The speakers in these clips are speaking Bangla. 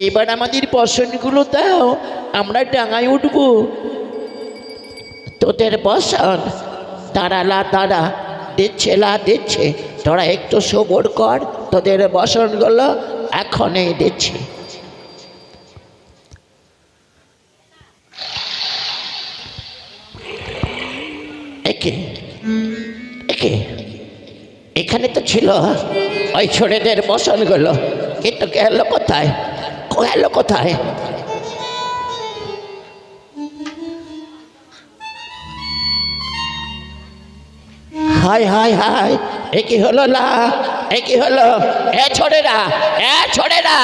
এবার আমাদের বসনগুলো দাও, আমরা ডাঙায় উঠবো। তোদের বসন তারালা তারা দিচ্ছে লা, দিচ্ছে। তোরা একটু সবর কর, তোদের বসনগুলো এখনই দিচ্ছে। একে একে, এখানে তো ছিল, ওই ছোড়েদের বসনগুলো কিন্তু গেল কোথায়? গেল কোথায়? হাই হাই হাই, এ কি হলো না? এ কি হলো? এ ছোড়েরা এ ছোড়েরা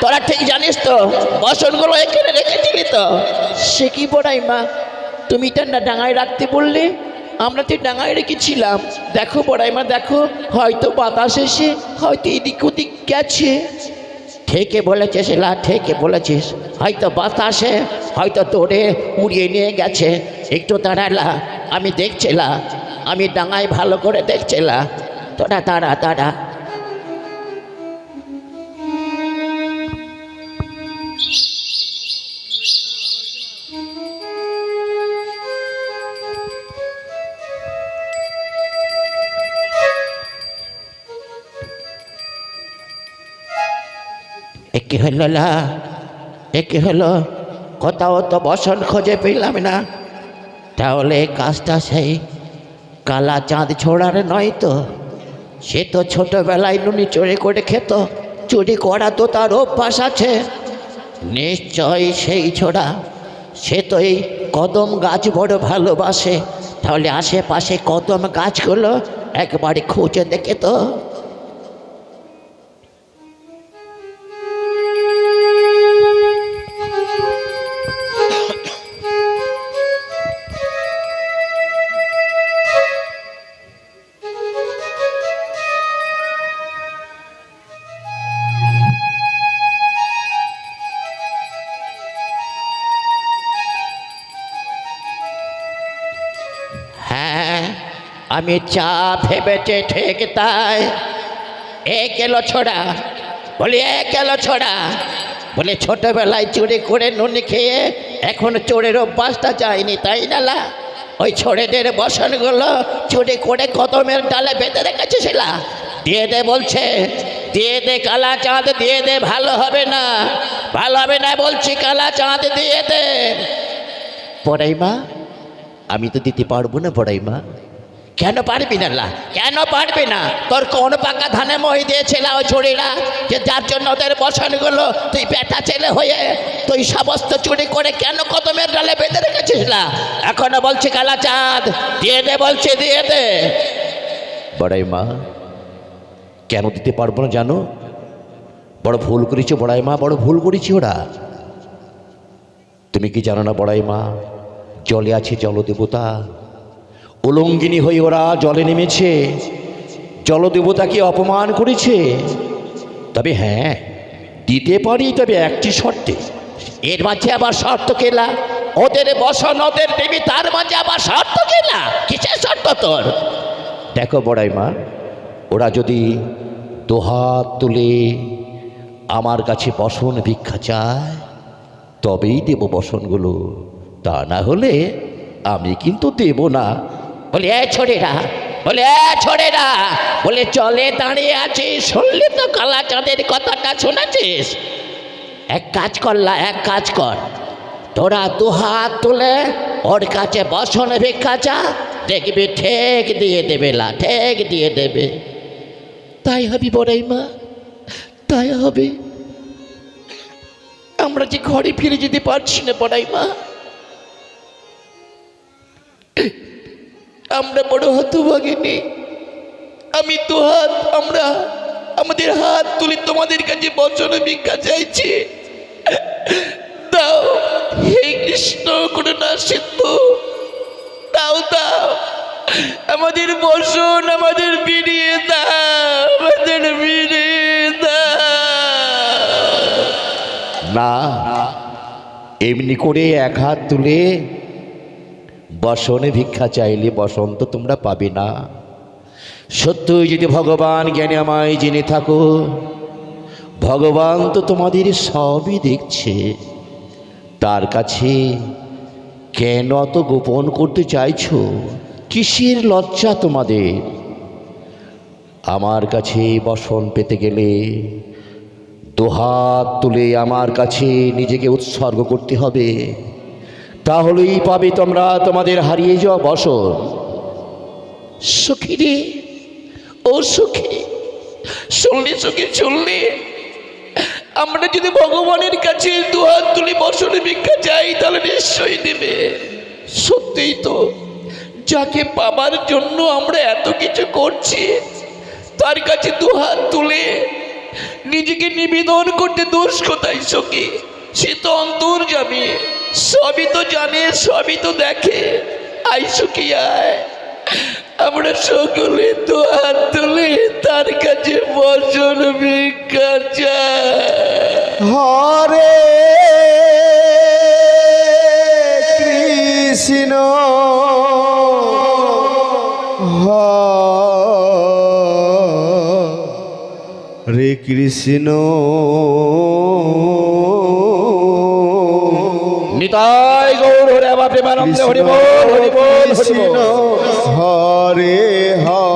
তোরা ঠিক জানিস তো, বসনগুলো এখানে রেখেছিলি তো? সে কি বড়াই তুমি এটা ডাঙায় রাখতে বললে? আমরা তো ডাঙায় রেখেছিলাম। দেখো বড়াই মা, দেখো, হয়তো বাতাস এসে, হয়তো এদিক ওদিক গেছে। ঠিকই বলেছিস, লা ঠেকে বলেছিস। হয়তো বাতাসে, হয়তো তোরে উড়িয়ে নিয়ে গেছে। একটু দাঁড়ালা আমি দেখছিলাম আমি ডাঙায় ভালো করে দেখছিলাম তোরা তারা তারা একে হলো লা? একে হলো কোথাও তো বসন খোঁজে পেলাম না। তাহলে কাজটা সেই কালা চাঁদ ছোড়ার নয় তো? সে তো ছোটবেলায় নুনি চুরি করে খেত, চুরি করা তো তার অভ্যাস আছে। নিশ্চয় সেই ছোড়া, সে তো এই কদম গাছ বড় ভালোবাসে। তাহলে আশেপাশে কদম গাছগুলো একবারে খুঁজে দেখে তো। আমি চা ভেবেছে ঠিক তাই। এ গেল ছোড়া। বলি, এ গেল ছোড়া। বলে, ছোটবেলায় চুরি করে নুনি খেয়ে এখন চোরের অভ্যাসটা যায়নি, তাই না লা? ওই ছোড়েদের বসনগুলো চুরি করে কদমের ডালে বেঁধে রেখেছিল দিয়ে দে বলছে, দিয়ে দে কালা চাঁদ, দিয়ে দে, ভালো হবে না। ভালো হবে না বলছি, কালা চাঁদ, দিয়ে দে। পড়াই মা আমি তো দিতে পারব না বড়াই মা কেন পারবি না? কেন পারবি না? তোর কোন পাকা ধানে মই দিয়েছিল ওই ছড়িরা যে যার জন্য ওদের বসানগুলো তুই বেটা ছেলে হয়ে তুই সমস্ত চুরি করে কেন কদমের ডালে বেঁধে রেখেছিস না এখনও বলছি কালা চাঁদ, দিয়ে দে বলছে, দিয়ে দে। বড়াই মা, কেন দিতে পারব না জানো? বড় ভুল করেছে বড়াই মা, বড় ভুল করেছি ওরা। তুমি কি জানো না বড়াই মা, জলে আছে জলদেবতা উলঙ্গিনী হয়ে ওরা জলে নেমেছে। জলদেবতাকে অপমান করেছে। তবে হ্যাঁ দিতে পারি, তবে একটি শর্তে। এর মাঝে আবার শর্ত কেলা ওদের বসন, ওদের দেবী, তার মাঝে আবার শর্ত কেলা কিসের শর্ত তোর? দেখো বড়াই মা ওরা যদি দোহাত তুলে আমার কাছে বসন ভিক্ষা চায়, তবেই দেব বসনগুলো। তা না হলে আমি কিন্তু দেব না। বলে, এ ছোড়েরা, বলে, এ ছোড়েরা, বলে, চলে দাঁড়িয়ে আছিস, শুনলি তো কালা চাঁদের কথাটা শুনেছিস? এক কাজ করলা এক কাজ কর, তোরা দু হাত তুলে ওর কাছে বসন ভিক্ষা চা, দেখবি ঠেক দিয়ে দেবে লা, ঠেক দিয়ে দেবে। তাই হবে বড়াই মা, তাই হবে। আমরা যে ঘরে ফিরে যেতে পারছি না বড়াই আমরা বড় হতভাগিনী। আমি তো হাত, আমরা, আমাদের হাত তুলে তোমাদের কাছে বচন ভিক্ষা চাইছি। দাও, হে কৃষ্ণ, করুণা সিন্ধু। দাও দাও, আমাদের বসন আমাদের বিড়িয়ে আমাদের বিড়িয়ে না, এমনি করে এক হাত তুলে বসনে ভিক্ষা চাইলে বসন্ত তোমরা পাবে না। সত্যই যদি ভগবান জ্ঞানে আমায় জেনে থাকো, ভগবান তো তোমাদের সবই দেখছে। তার কাছে কেন অত গোপন করতে চাইছো? কিসের লজ্জা তোমাদের? আমার কাছে বসন পেতে গেলে দুহাত তুলে আমার কাছে নিজেকে উৎসর্গ করতে হবে। তাহলেই পাবে তোমরা তোমাদের হারিয়ে যাওয়া বসর সুখী রে ও সুখী, শুনলে সুখী, শুনলি। আমরা যদি ভগবানের কাছে দুহাত তুলে বসনে ভিক্ষা চাই, তাহলে নিশ্চয়ই দেবে। সত্যিই তো, যাকে পাবার জন্য আমরা এত কিছু করছি, তার কাছে দুহাত তুলে নিজেকে নিবেদন করতে দোষ কোথায় সখী? সে তো অন্তর যাবে সবই তো জানে, সবই তো দেখে। আই সখী আয় আমরা সকলে তো হাত তুলে তার কাছে বসন ভিক্ষা হরে কৃষ্ণ। হরে কৃষ্ণ। নিতাই গৌর হরে বাপে প্রেমানন্দে হরি বল হরি বল হরে হরে।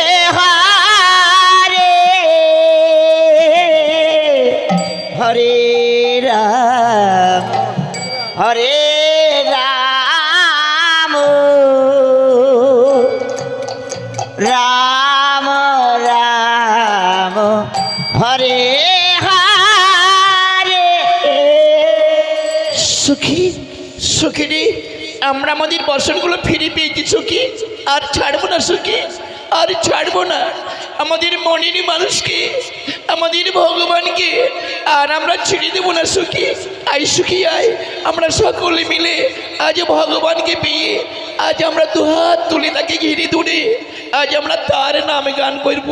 হরে রাম হরে রাম। রাম রাম, হরে হরে। সখী, সখীরে, আমরা আমাদের বসনগুলো ফিরে পেয়েছি সখী। আর ছাড়বো না সখী, আর ছাড়বো না। আমাদের মনের মানুষকে, আমাদের ভগবানকে আর আমরা ছেড়ে দেবো না, সুখী। আই সুখী, আয়। আমরা সকলে মিলে আজ ভগবানকে পেয়ে আজ আমরা দুহাত তুলে তাকে ঘিরে ধরে আজ আমরা তার নামে গান করব।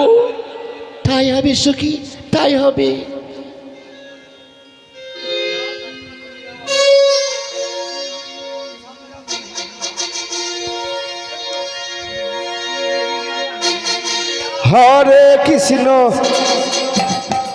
তাই হবে সুখী, তাই হবে। হরে কৃষ্ণ।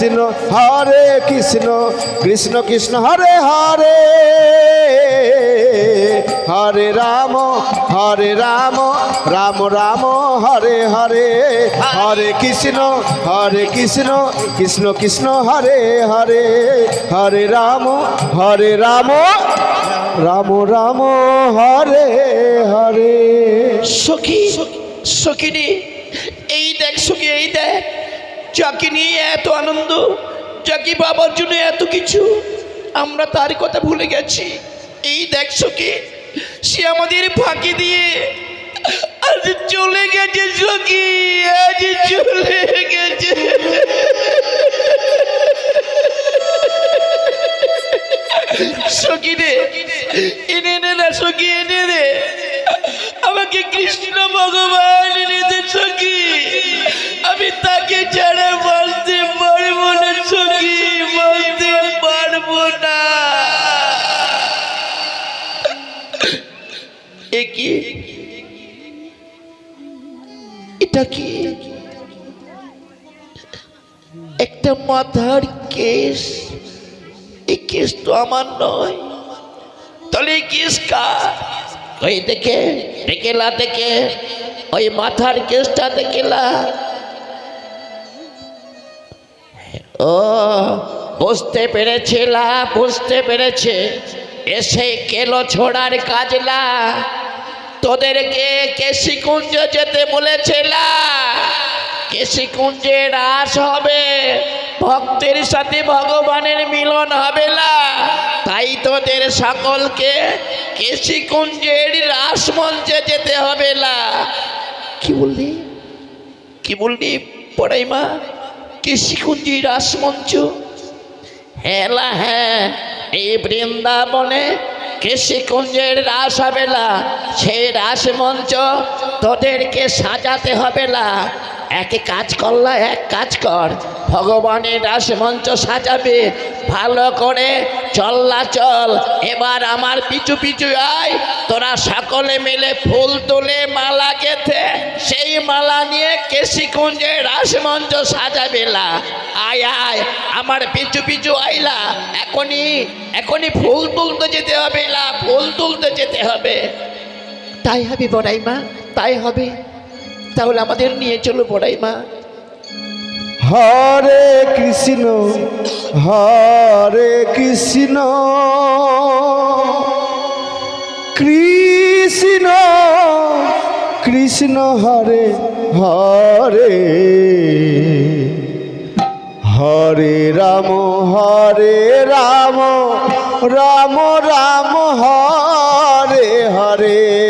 কৃষ্ণ, হরে কৃষ্ণ কৃষ্ণ কৃষ্ণ, হরে হরে হরে রাম হরে রাম রাম রাম, হরে হরে হরে কৃষ্ণ হরে কৃষ্ণ কৃষ্ণ কৃষ্ণ, হরে হরে হরে রাম হরে রাম রাম রাম, হরে হরে। সখী সখিনী এই দেখ সখী এই দেখ যাকে নিয়ে এত আনন্দ, যাকে বাবার জন্য এত কিছু, আমরা তার কথা ভুলে গেছি। এই দেখ সখী সে আমাদের ফাঁকি দিয়ে আজ চলে গেছে সখী, আজ চলে গেছে। সখী রে, এনে নে না সখী, এনে রে আমাকে কৃষ্ণ ভগবান আমি তাকে ছাড়া না পারব না। এটা কি? একটা মাথার কেস এই কেস তো আমার নয়। তাহলে কেস কার? ওই দেখে দেখেলা দেখে। ওই মাথার কেসটা দেখেলা ও, বুঝতে পেরেছিলা, বুঝতে পেরেছে। এসে কেলো ছোড়ার কাজলা। তোদেরকে কেশিকুঞ্জ যেতে বলেছিলা। কেশিকুঞ্জে রাস হবে, ভক্তের সাথে ভগবানের মিলন হবে না। তাই তোদের সকলকে কেশিকুঞ্জের রাস মঞ্চে যেতে হবে না। কি বললি? কি বললি পড়াই মা কেশিকুঞ্জি রাসমঞ্চ হেলা হ্যাঁ এই বৃন্দাবনে কেশিকুঞ্জের রাস হবে না? সেই রাসমঞ্চ তোদেরকে সাজাতে হবে না। এক কাজ করলা এক কাজ কর। ভগবানের রাসমঞ্চ সাজাবে, ভালো করে চল্লা চল। এবার আমার পিছু পিছু আয়, তোরা সকলে মিলে ফুল তুলে মালা গেথে, সেই মালা নিয়ে কেশিকুঞ্জে রাসমঞ্চ সাজাবে না আয় আয়, আমার পিছু পিছু আইলা এখনই এখনই ফুল তুলতে যেতে হবে না ফুল তুলতে যেতে হবে। তাই হবে বড়াই মা তাই হবে। তাহলে আমাদের নিয়ে চলো বড়াই মা। হরে কৃষ্ণ হরে কৃষ্ণ। কৃষ্ণ কৃষ্ণ হরে হরে। হরে রাম হরে রাম রাম রাম, হরে হরে।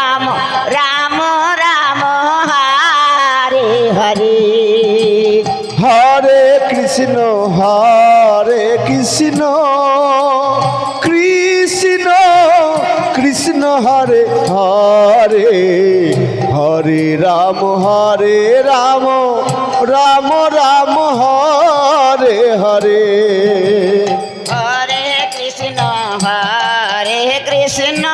রাম হরে রাম রাম রাম হরে হরে। হরে কৃষ্ণ হরে কৃষ্ণ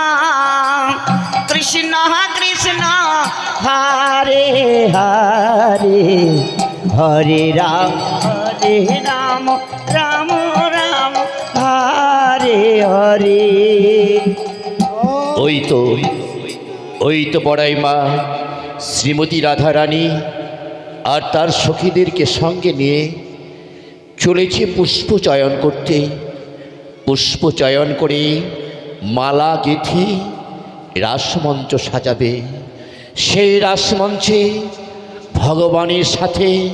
কৃষ্ণ কৃষ্ণ হরে হরে। হরে রাম হরে রাম রাম রাম হরে হরে। ওই তো ওই তো বড়াই মা শ্রীমতী রাধারানী আর তার সখীদেরকে সঙ্গে নিয়ে চলেছে পুষ্প চয়ন করতে। পুষ্প চয়ন করে মালা গেথে রাসমঞ্চ সাজাবে। সেই রাসমঞ্চে ভগবানের সাথে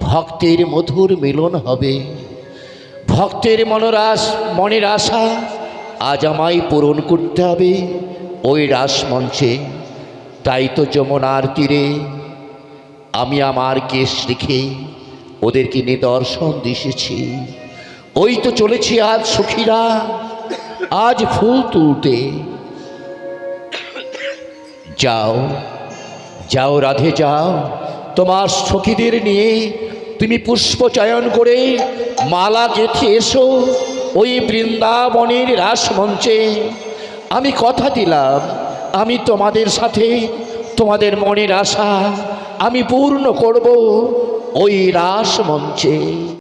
ভক্তের মধুর মিলন হবে। ভক্তের মনোরাস, মনের আশা আজ আমায় পূরণ করতে হবে ওই রাসমঞ্চে। তাই তো যমুনার তীরে আমি আমার কেশ রেখে ওদেরকে নিদর্শন দিয়েছি ওই তো চলেছি আজ সুখীরা, আজ ফুল তুলতে। যাও যাও রাধে, যাও। তোমার সখীদের নিয়ে তুমি পুষ্প চয়ন করে মালা গেঁথে এসো ওই বৃন্দাবনের রাসমঞ্চে। আমি কথা দিলাম আমি তোমাদের সাথে তোমাদের মনের আশা আমি পূর্ণ করব ওই রাস মঞ্চে